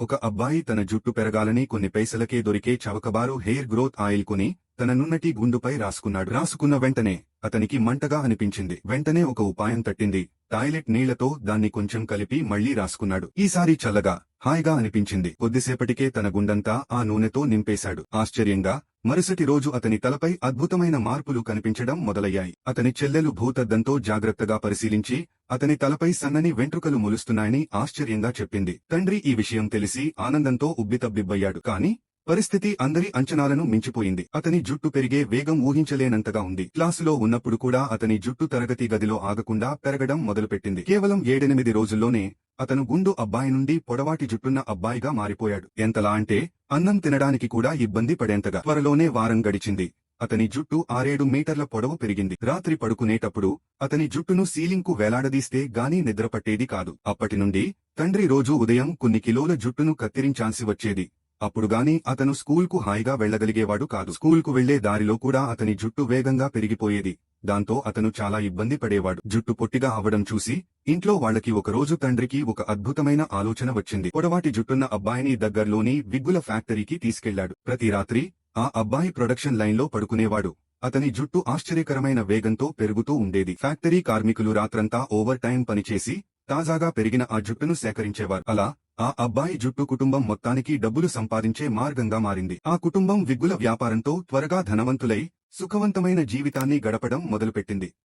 ఒక అబ్బాయి తన జుట్టు పెరగాలని కొన్ని పైసలకే దొరికే చవకబారు హెయిర్ గ్రోత్ ఆయిల్ కొని తన నున్నటి గుండుపై రాసుకున్నాడు. రాసుకున్న వెంటనే అతనికి మంటగా అనిపించింది. వెంటనే ఒక ఉపాయం తట్టింది. టాయిలెట్ నీళ్ళతో దాన్ని కొంచెం కలిపి మళ్ళీ రాసుకున్నాడు. ఈసారి చల్లగా హాయిగా అనిపించింది. కొద్దిసేపటికే తన గుండంతా ఆ నూనెతో నింపేశాడు. ఆశ్చర్యంగా మరుసటి రోజు అతని తలపై అద్భుతమైన మార్పులు కనిపించడం మొదలయ్యాయి. అతని చెల్లెలు భూతద్దంతో జాగ్రత్తగా పరిశీలించి అతని తలపై సన్నని వెంట్రుకలు మొలుస్తున్నాయని ఆశ్చర్యంగా చెప్పింది. తండ్రి ఈ విషయం తెలిసి ఆనందంతో ఉబ్బితబ్బిబ్బయ్యాడు కాని పరిస్థితి అందరి అంచనాలను మించిపోయింది. అతని జుట్టు పెరిగే వేగం ఊహించలేనంతగా ఉంది. క్లాసులో ఉన్నప్పుడు కూడా అతని జుట్టు తరగతి గదిలో ఆగకుండా పెరగడం మొదలుపెట్టింది. కేవలం ఏడెనిమిది రోజుల్లోనే అతను గుండు అబ్బాయి నుండి పొడవాటి జుట్టున్న అబ్బాయిగా మారిపోయాడు. ఎంతలా అంటే అన్నం తినడానికి కూడా ఇబ్బంది పడేంతగా త్వరలోనే వారం గడిచింది. అతని జుట్టు ఆరేడు మీటర్ల పొడవు పెరిగింది. రాత్రి పడుకునేటప్పుడు అతని జుట్టును సీలింగ్కు వేలాడదీస్తే గానీ నిద్రపట్టేది కాదు. అప్పటి నుండి తండ్రి రోజు ఉదయం కొన్ని కిలోల జుట్టును కత్తిరించాల్సి వచ్చేది. అప్పుడుగాని అతను స్కూల్కు హాయిగా వెళ్ళగలిగేవాడు కాదు. స్కూల్కు వెళ్ళే దారిలో కూడా అతని జుట్టు వేగంగా పెరిగిపోయేది. దాంతో అతను చాలా ఇబ్బంది పడేవాడు. జుట్టు పొట్టిగా అవడం చూసి ఇంట్లో వాళ్ళకి ఒకరోజు తండ్రికి ఒక అద్భుతమైన ఆలోచన వచ్చింది. పొడవాటి జుట్టున్న అబ్బాయిని దగ్గర్లోని విగ్గుల ఫ్యాక్టరీకి తీసుకెళ్ళాడు. ప్రతి రాత్రి ఆ అబ్బాయి ప్రొడక్షన్ లైన్లో పడుకునేవాడు. అతని జుట్టు ఆశ్చర్యకరమైన వేగంతో పెరుగుతూ ఉండేది. ఫ్యాక్టరీ కార్మికులు రాత్రంతా ఓవర్ టైం పనిచేసి తాజాగా పెరిగిన ఆ జుట్టును సేకరించేవారు. అలా ఆ అబ్బాయి జుట్టు కుటుంబం మొత్తానికి డబ్బులు సంపాదించే మార్గంగా మారింది. ఆ కుటుంబం విగ్గుల వ్యాపారంతో త్వరగా ధనవంతులై సుఖవంతమైన జీవితాన్ని గడపడం మొదలుపెట్టింది.